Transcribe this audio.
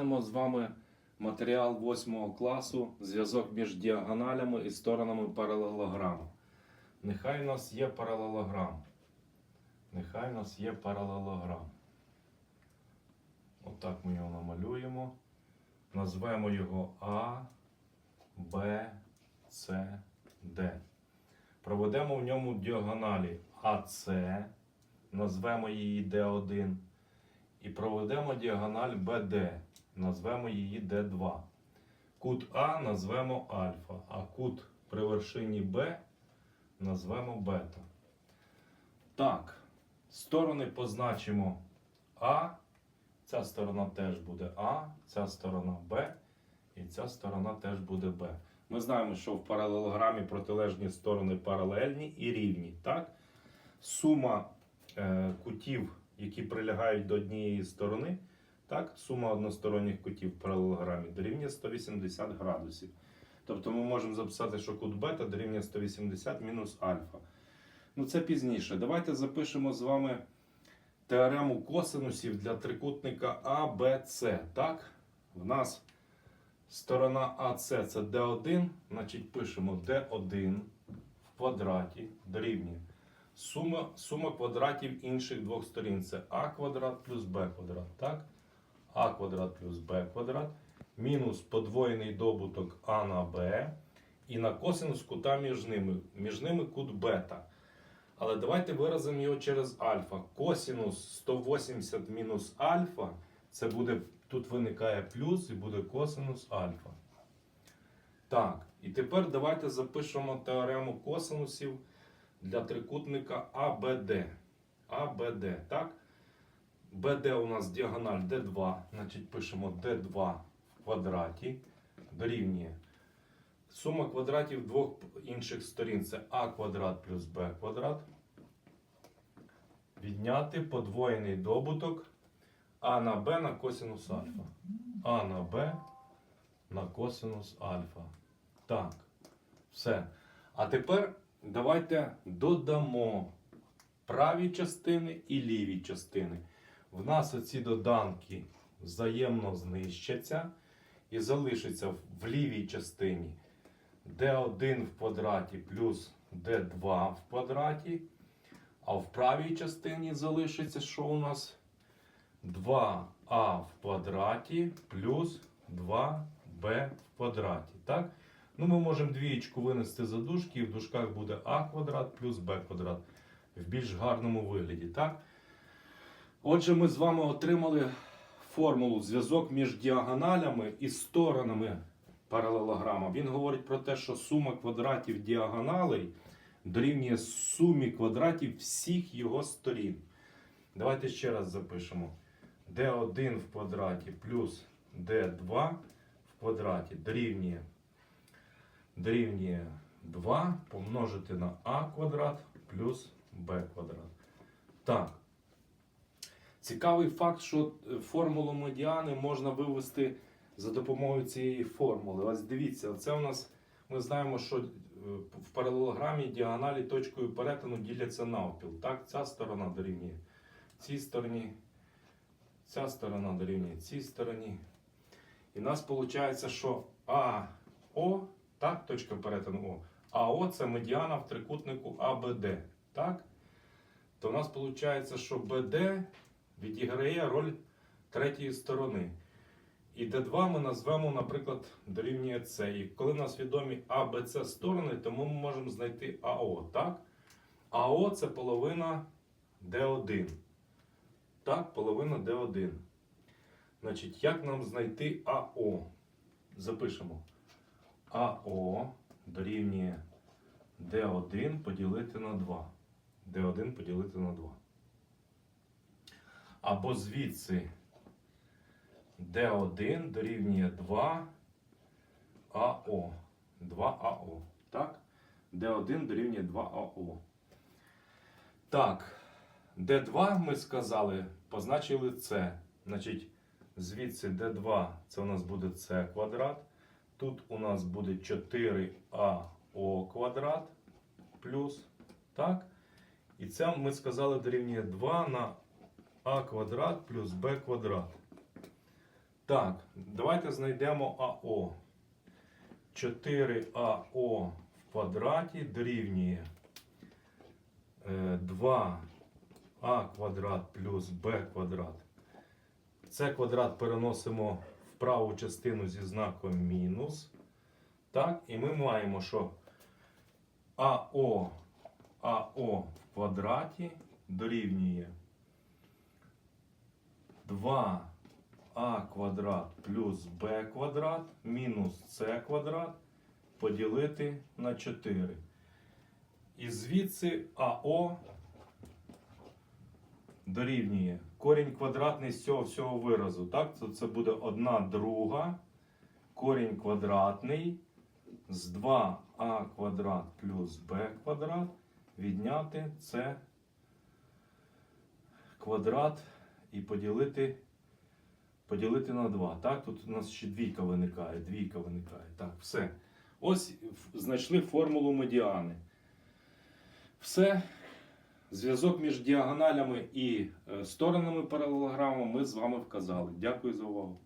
Розглянемо з вами матеріал 8 класу, зв'язок між діагоналями і сторонами паралелограму. Нехай у нас є паралелограм. Нехай у нас є паралелограм. Отак ми його намалюємо. Назвемо його А, Б, С, Д. Проведемо в ньому діагоналі АС, назвемо її D1. І проведемо діагональ BD, назвемо її D2. Кут А назвемо альфа, а кут при вершині Б назвемо бета. Так, сторони позначимо А. Ця сторона теж буде А, ця сторона Б, і ця сторона теж буде Б. Ми знаємо, що в паралелограмі протилежні сторони паралельні і рівні. Так? Сума е, кутів, які прилягають до однієї сторони, так? сума односторонніх кутів в паралелограмі дорівнює 180 градусів. Тобто ми можемо записати, що кут бета дорівнює 180 мінус альфа. Ну це пізніше. Давайте запишемо з вами теорему косинусів для трикутника ABC. Так? В нас сторона АС це D1, значить пишемо D1 в квадраті дорівнює. Сума, сума квадратів інших двох сторін це А квадрат плюс Б квадрат. Так? А квадрат плюс Б квадрат. Мінус подвоєний добуток А на Б. І на косинус кута між ними. Між ними кут бета. Але давайте виразимо його через альфа. Косинус 180 мінус альфа. Це буде, тут виникає плюс і буде косинус альфа. Так, і тепер давайте запишемо теорему косинусів для трикутника АБД. АБД, так? БД у нас діагональ D2, значить пишемо D2 в квадраті дорівнює. Сума квадратів двох інших сторін це А квадрат плюс Б квадрат. Відняти подвоєний добуток А на Б на косинус альфа. А на Б на косинус альфа. Так, все. А тепер давайте додамо праві частини і ліві частини. В нас оці доданки взаємно знищаться і залишиться в лівій частині d1 в квадраті плюс d2 в квадраті. А в правій частині залишиться, що у нас 2а в квадраті плюс 2b в квадраті. Так? Ну, Ми можемо двієчку винести за дужки, і в дужках буде а квадрат плюс b квадрат в більш гарному вигляді. Так? Отже, ми з вами отримали формулу зв'язок між діагоналями і сторонами паралелограма. Він говорить про те, що сума квадратів діагоналей дорівнює сумі квадратів всіх його сторін. Давайте ще раз запишемо. d1 в квадраті плюс d2 в квадраті дорівнює, дорівнює 2 помножити на а квадрат плюс b квадрат. Так. Цікавий факт, що е, формулу медіани можна вивести за допомогою цієї формули. Ось дивіться, це у нас ми знаємо, що е, в паралелограмі діагоналі точкою перетину діляться навпіл. Так, ця сторона дорівнює цій стороні, ця сторона дорівнює цій стороні. І в нас виходить, що АО, так, точка перетину О, АО це медіана в трикутнику АБД. Так? То в нас виходить, що БД відіграє роль третьої сторони. І D2 ми назвемо, наприклад, дорівнює С. І коли в нас відомі А, Б, С сторони, то ми можемо знайти АО. Так? АО це половина D1. Так, половина D1. Значить, як нам знайти АО? Запишемо. АО дорівнює D1 поділити на 2. D1 поділити на 2. Або звідси D1 дорівнює 2 АО. 2 АО. Так? D1 дорівнює 2 АО. Так. D2 ми сказали, позначили С. Значить, звідси D2 це у нас буде С квадрат. Тут у нас буде 4АО квадрат плюс. Так? І це ми сказали дорівнює 2 на А квадрат плюс Б квадрат. Так, давайте знайдемо АО. 4АО в квадраті дорівнює е, 2а квадрат плюс b квадрат. Це квадрат переносимо в праву частину зі знаком мінус. Так, і ми маємо, що АО, АО в квадраті дорівнює 2а квадрат плюс b квадрат мінус c квадрат поділити на 4. І звідси АО дорівнює корінь квадратний з цього всього виразу. Так, це буде 1 друга корінь квадратний з 2а квадрат плюс b квадрат відняти це квадрат і поділити, поділити на 2. Так, тут у нас ще двійка виникає. Двійка виникає. Так, все. Ось знайшли формулу медіани. Все. Зв'язок між діагоналями і е, сторонами паралелограму ми з вами вказали. Дякую за увагу.